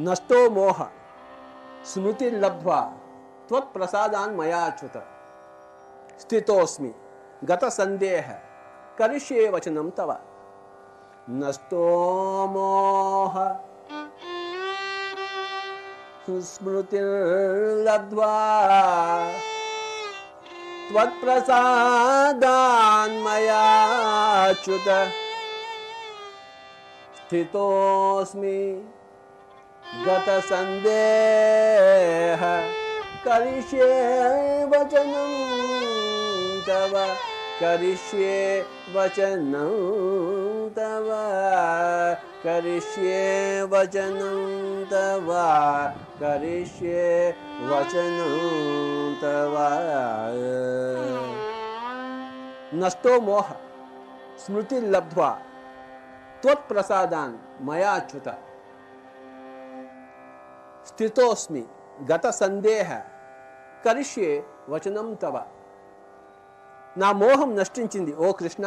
नष्टो मोह। स्मृति लब्ध्वा। त्वत्प्रसादान् मया अच्युत स्थितोस्मि गत संदेह। करिष्ये वचनं तव। नष्टो मोह। सुस्मृतिर्लब्ध्वा त्वत्प्रसादान्मयाच्युत स्थितोऽस्मि। गत सन्देह करिष्ये वचनं तव करिष्ये वचनं तव करिष्ये वचनं तव करिष्ये वचनं तव नष्टो मोह स्मृतिर्लब्ध्वा त्वत्प्रसादान् मया अच्युत స్థితోస్మి గత సందేహ కరిష్యే వచనం తవ నా మోహం నష్టించింది ఓ కృష్ణ!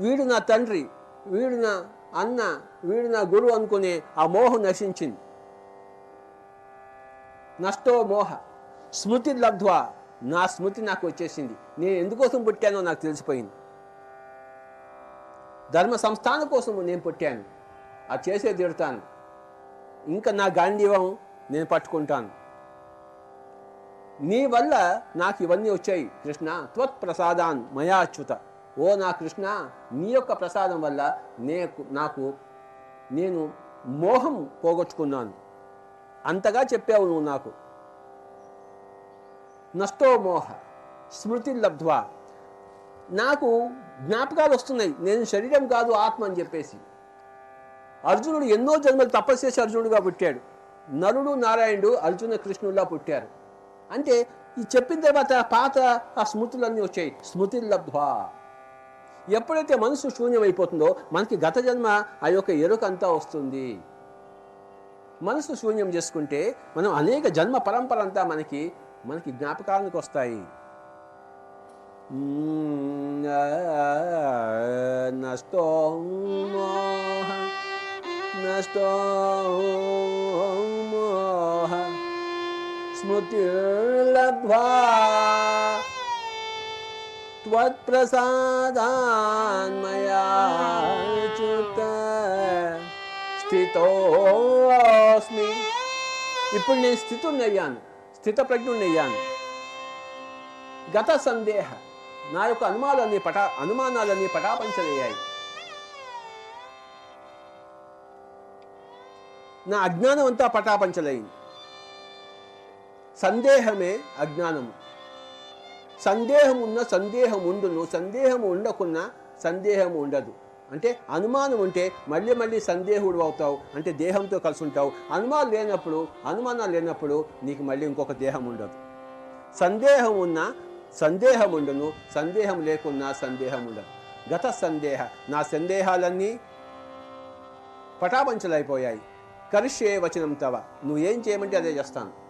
వీడు నా తండ్రి వీడు నా అన్న వీడు నా గురువు అనుకునే ఆ మోహం నశించింది. నష్టో మోహ। స్మృతి లబ్ధ్వా నా స్మృతి నాకు వచ్చేసింది. నేను ఎందుకోసం పుట్టానో నాకు తెలిసిపోయింది. ధర్మ సంస్థానం కోసం నేను పుట్టాను. అది చేసే తీరుతాను. ఇంకా నా గాంధీవం నేను పట్టుకుంటాను. నీ వల్ల నాకు ఇవన్నీ వచ్చాయి. కృష్ణ త్వత్ ప్రసాదాన్ మయాచ్యుత ఓ నా కృష్ణ నీ యొక్క ప్రసాదం వల్ల నే నాకు నేను మోహం పోగొట్టుకున్నాను. అంతగా చెప్పావు నువ్వు నాకు. నష్టో మోహ స్మృతి లబ్ధ్వా. నాకు జ్ఞాపకాలు వస్తున్నాయి. నేను శరీరం కాదు ఆత్మ అని చెప్పేసి. అర్జునుడు ఎన్నో జన్మలు తపస్సు చేసి అర్జునుడుగా పుట్టాడు. నరుడు నారాయణుడు అర్జున కృష్ణుడులా పుట్టారు. అంటే ఈ చెప్పిన తర్వాత పాత ఆ స్మృతులన్నీ వచ్చాయి. స్మృతి లబ్ధ్వా ఎప్పుడైతే మనసు శూన్యమైపోతుందో మనకి గత జన్మ ఆ యొక్క ఎరుక అంతా వస్తుంది. మనసు శూన్యం చేసుకుంటే మనం అనేక జన్మ పరంపర అంతా మనకి మనకి జ్ఞాపకాలకు వస్తాయి. నష్టం మోహ నష్టో మోహ స్మృతిర్లబ్ధ్వా त्वत्प्रसादान्मयाच्युत స్థితోస్మి ఇప్పుడు నేను స్థితుణ్ణి అయ్యాను స్థిత ప్రజ్ఞుణ్ణి అయ్యాను గత సందేహ నా యొక్క అనుమానాలన్నీ పటా అనుమానాలన్నీ పటాపంచలయ్యాయి నా అజ్ఞానం అంతా పటాపంచలైంది. సందేహమే అజ్ఞానము. సందేహం ఉన్న సందేహం ఉండును సందేహం ఉండకున్నా సందేహం ఉండదు. అంటే అనుమానం ఉంటే మళ్ళీ మళ్ళీ సందేహుడు అవుతావు అంటే దేహంతో కలిసి ఉంటావు అనుమానం లేనప్పుడు అనుమానాలు లేనప్పుడు నీకు మళ్ళీ ఇంకొక దేహం ఉండదు. సందేహం ఉన్నా సందేహం ఉండును సందేహం లేకున్నా సందేహం ఉండదు. గత సందేహ నా సందేహాలన్నీ పటాపంచలైపోయాయి. కరిష్యే వచనం తవ. నువ్వేం చేయమంటే అదే చేస్తాను.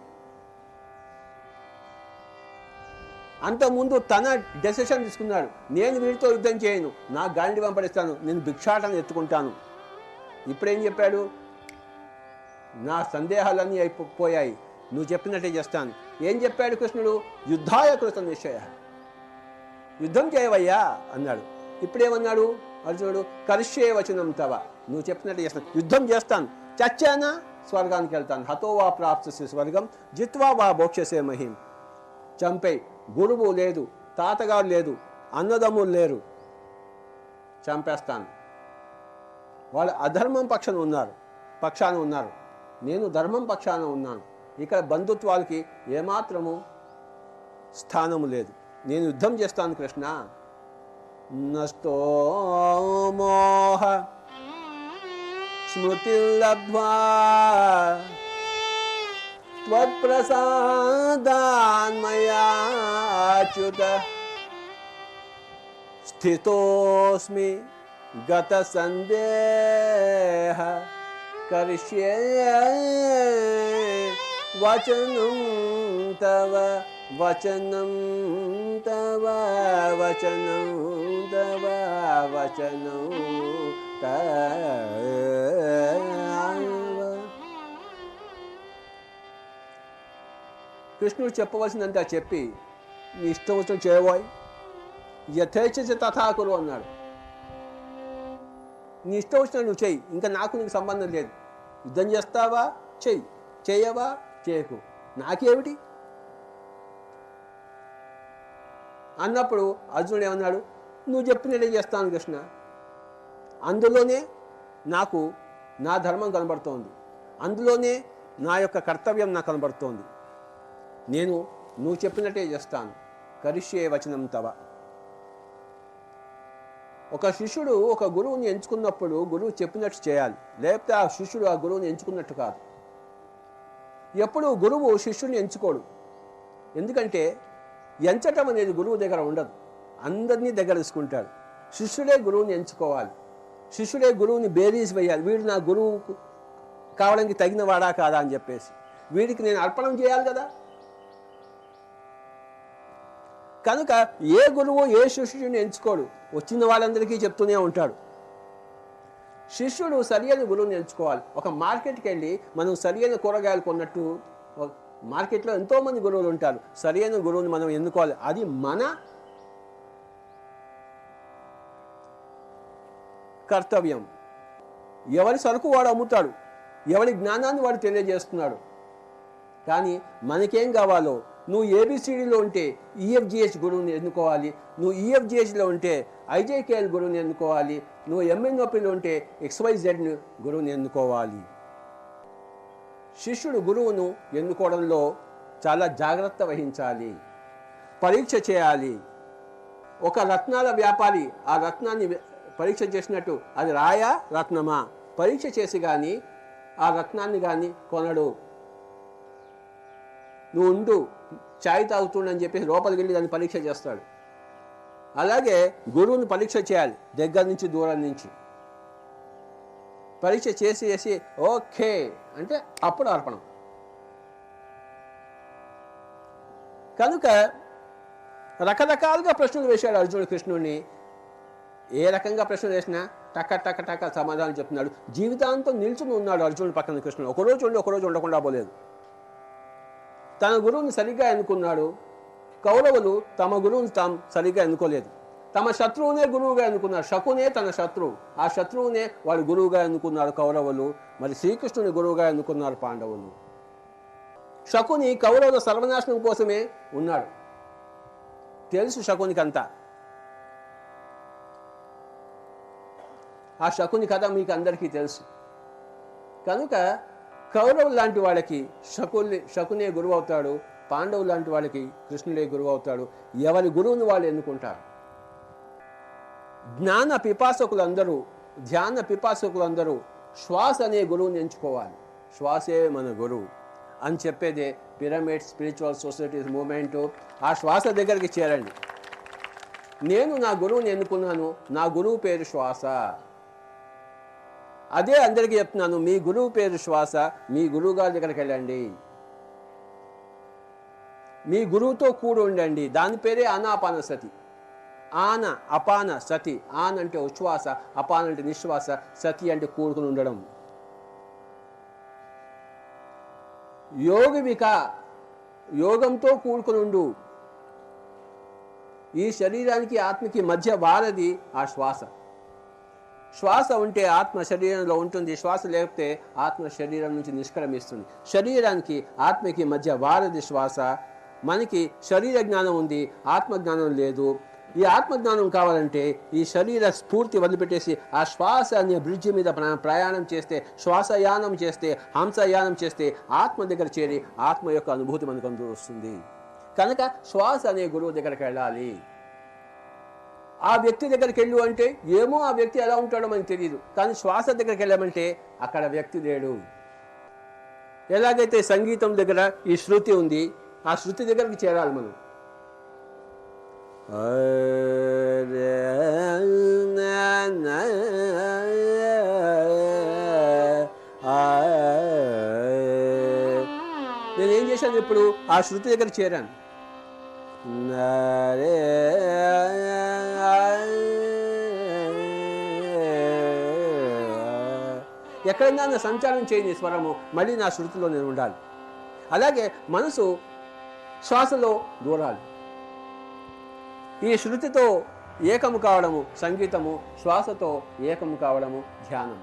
అంతకుముందు తన డెసిషన్ తీసుకున్నాడు. నేను వీడితో యుద్ధం చేయను. నా గాండి పంపడిస్తాను నేను భిక్షాటన ఎత్తుకుంటాను. ఇప్పుడేం చెప్పాడు? నా సందేహాలన్నీ అయిపోయాయి. నువ్వు చెప్పినట్టే చేస్తాను. ఏం చెప్పాడు కృష్ణుడు? యుద్ధాయ కృత నిశ్చయ యుద్ధం చేయవయ్యా అన్నాడు. ఇప్పుడేమన్నాడు? అర్జునుడు కరిష్యే వచనం తవ. నువ్వు చెప్పినట్టు చేస్తాను. యుద్ధం చేస్తాను. చచ్చానా? స్వర్గానికి వెళ్తాను. హతో వా స్వర్గం జిత్వా వా భోక్షసే మహిం. చంపే గురువు లేదు తాతగారు లేదు అన్నదమ్ములు లేరు. చంపేస్తాను. వాళ్ళు అధర్మం పక్షాన ఉన్నారు పక్షాన ఉన్నారు. నేను ధర్మం పక్షాన ఉన్నాను. ఇక్కడ బంధుత్వాలకి ఏమాత్రము స్థానము లేదు. నేను యుద్ధం చేస్తాను కృష్ణ. నష్టో మోహ स्मृतिर्लब्ध्वा त्वत्प्रसादान्मयाच्युत। स्थितोऽस्मि गतसन्देह। करिष्ये वचनं तव वचनं तव वचनं तव वचनं కృష్ణుడు చెప్పవలసిందంతా చెప్పి నీ ఇష్టం వచ్చిన చేయబోయ్. యథేచ్ఛ తథాకులు అన్నాడు. నీ ఇష్టం వచ్చిన నువ్వు చెయ్యి. ఇంకా నాకు నీకు సంబంధం లేదు. యుద్ధం చేస్తావా? చెయ్యి. చేయవా? చేయకు. నాకేమిటి? అన్నప్పుడు అర్జునుడు ఏమన్నాడు? నువ్వు చెప్పినట్టే చేస్తాను కృష్ణ. అందులోనే నాకు నా ధర్మం కనబడుతోంది. అందులోనే నా యొక్క కర్తవ్యం నాకు కనబడుతోంది. నేను నువ్వు చెప్పినట్టే చేస్తాను. కరిష్యే వచనం తవ. ఒక శిష్యుడు ఒక గురువుని ఎంచుకున్నప్పుడు గురువు చెప్పినట్టు చేయాలి. లేకపోతే ఆ శిష్యుడు ఆ గురువుని ఎంచుకున్నట్టు కాదు. ఎప్పుడు గురువు శిష్యుని ఎంచుకోడు. ఎందుకంటే ఎంచటం అనేది గురువు దగ్గర ఉండదు. అందరినీ దగ్గర తీసుకుంటాడు. శిష్యుడే గురువుని ఎంచుకోవాలి. శిష్యుడే గురువుని బేరీస్ వేయాలి. వీడు నా గురువు కావడానికి తగిన వాడా కాదా అని చెప్పేసి. వీడికి నేను అర్పణం చేయాలి కదా. కనుక ఏ గురువు ఏ శిష్యుడిని ఎంచుకోడు. వచ్చిన వాళ్ళందరికీ చెప్తూనే ఉంటాడు. శిష్యుడు సరియైన గురువుని ఎంచుకోవాలి. ఒక మార్కెట్కి వెళ్ళి మనం సరియైన కూరగాయలు కొన్నట్టు మార్కెట్లో ఎంతోమంది గురువులు ఉంటారు. సరియైన గురువుని మనం ఎన్నుకోవాలి. అది మన కర్తవ్యం. ఎవరి సరుకు వాడు అమ్ముతాడు ఎవరి జ్ఞానాన్ని వాడు తెలియజేస్తున్నాడు. కానీ మనకేం కావాలో నువ్వు ఏబిసిడిలో ఉంటే ఈఎఫ్జిహెచ్ గురువుని ఎన్నుకోవాలి నువ్వు ఈఎఫ్జిహెచ్లో ఉంటే ఐజేకేఎల్ గురువుని ఎన్నుకోవాలి నువ్వు ఎంఎన్ఓపిలో ఉంటే ఎక్స్వైజెడ్ గురువుని ఎన్నుకోవాలి. శిష్యుడు గురువును ఎన్నుకోవడంలో చాలా జాగ్రత్త వహించాలి పరీక్ష చేయాలి. ఒక రత్నాల వ్యాపారి ఆ రత్నాన్ని పరీక్ష చేసినట్టు అది రాయా రత్నమా? పరీక్ష చేసి కానీ ఆ రత్నాన్ని కానీ కొనడు. నువ్వు ఉండు ఛాయ్ తాగుతుండని చెప్పేసి లోపలికి వెళ్ళి దాన్ని పరీక్ష చేస్తాడు. అలాగే గురువుని పరీక్ష చేయాలి దగ్గర నుంచి దూరం నుంచి. పరీక్ష చేసి చేసి ఓకే అంటే అప్పుడు అర్పణం. కనుక రకరకాలుగా ప్రశ్నలు వేశాడు అర్జునుడు కృష్ణుడిని. ఏ రకంగా ప్రశ్న వేసినా టక టక టక సమాధానం చెప్తున్నాడు. జీవితాంతం నిల్చుని ఉన్నాడు అర్జునుడు పక్కన కృష్ణుడు. ఒకరోజు ఉండి ఒకరోజు ఉండకుండా పోలేదు. తన గురువుని సరిగ్గా ఎన్నుకున్నాడు. కౌరవులు తమ గురువుని తాము సరిగ్గా ఎన్నుకోలేదు. తమ శత్రువునే గురువుగా ఎన్నుకున్నారు. శకునే తన శత్రువు. ఆ శత్రువునే వాడు గురువుగా ఎన్నుకున్నారు కౌరవులు. మరి శ్రీకృష్ణుని గురువుగా ఎన్నుకున్నారు పాండవులు. శకుని కౌరవుల సర్వనాశనం కోసమే ఉన్నాడు. తెలుసు శకునికి ఆ శకుని కథ మీకు అందరికీ తెలుసు. కనుక కౌరవులు లాంటి వాళ్ళకి శకుని శకునే గురువు అవుతాడు పాండవులు లాంటి వాళ్ళకి కృష్ణుడే గురువు అవుతాడు. ఎవరి గురువుని వాళ్ళు ఎన్నుకుంటారు? జ్ఞాన పిపాసకులందరూ ధ్యాన పిపాసకులందరూ శ్వాస అనే గురువుని ఎంచుకోవాలి. శ్వాసే మన గురువు. అని చెప్పేదే పిరమిడ్ స్పిరిచువల్ సొసైటీస్ మూమెంటు ఆ శ్వాస దగ్గరికి చేరండి. నేను నా గురువుని ఎన్నుకున్నాను నా గురువు పేరు శ్వాస. అదే అందరికీ చెప్తున్నాను మీ గురువు పేరు శ్వాస మీ గురువు గారి దగ్గరికి వెళ్ళండి. మీ గురువుతో కూడి ఉండండి. దాని పేరే అనాపాన సతి. ఆన అపాన సతి. ఆన్ అంటే ఉచ్ఛ్వాస అపాన అంటే నిశ్వాస సతి అంటే కూడుకుని ఉండడం. యోగివిక యోగంతో కూడుకుని ఉండు. ఈ శరీరానికి ఆత్మకి మధ్య వారది ఆ శ్వాస. శ్వాస ఉంటే ఆత్మ శరీరంలో ఉంటుంది శ్వాస లేకపోతే ఆత్మ శరీరం నుంచి నిష్క్రమిస్తుంది. శరీరానికి ఆత్మకి మధ్య వారది శ్వాస మనకి శరీర జ్ఞానం ఉంది ఆత్మజ్ఞానం లేదు. ఈ ఆత్మజ్ఞానం కావాలంటే ఈ శరీర స్ఫూర్తి వదిలిపెట్టేసి ఆ శ్వాస అనే బ్రిడ్జి మీద ప్రయాణం చేస్తే శ్వాసయానం చేస్తే హంసయానం చేస్తే ఆత్మ దగ్గర చేరి ఆత్మ యొక్క అనుభూతి మనకు అందు వస్తుంది. కనుక శ్వాస అనే గురువు దగ్గరికి వెళ్ళాలి. ఆ వ్యక్తి దగ్గరికి వెళ్ళు అంటే ఏమో ఆ వ్యక్తి ఎలా ఉంటాడో మనకు తెలియదు కానీ శ్వాస దగ్గరికి వెళ్ళమంటే అక్కడ వ్యక్తి లేడు. ఎలాగైతే సంగీతం దగ్గర ఈ శృతి ఉంది ఆ శృతి దగ్గరికి చేరాలి మనం. నేను ఏం చేశాను ఇప్పుడు? ఆ శృతి దగ్గర చేరాను. నరే ఎక్కడైనా నా సంచారం చేయని స్వరము మళ్ళీ నా శృతిలో నేను ఉండాలి. అలాగే మనసు శ్వాసలో దూరాలి. ఈ శృతితో ఏకము కావడము సంగీతము శ్వాసతో ఏకము కావడము ధ్యానం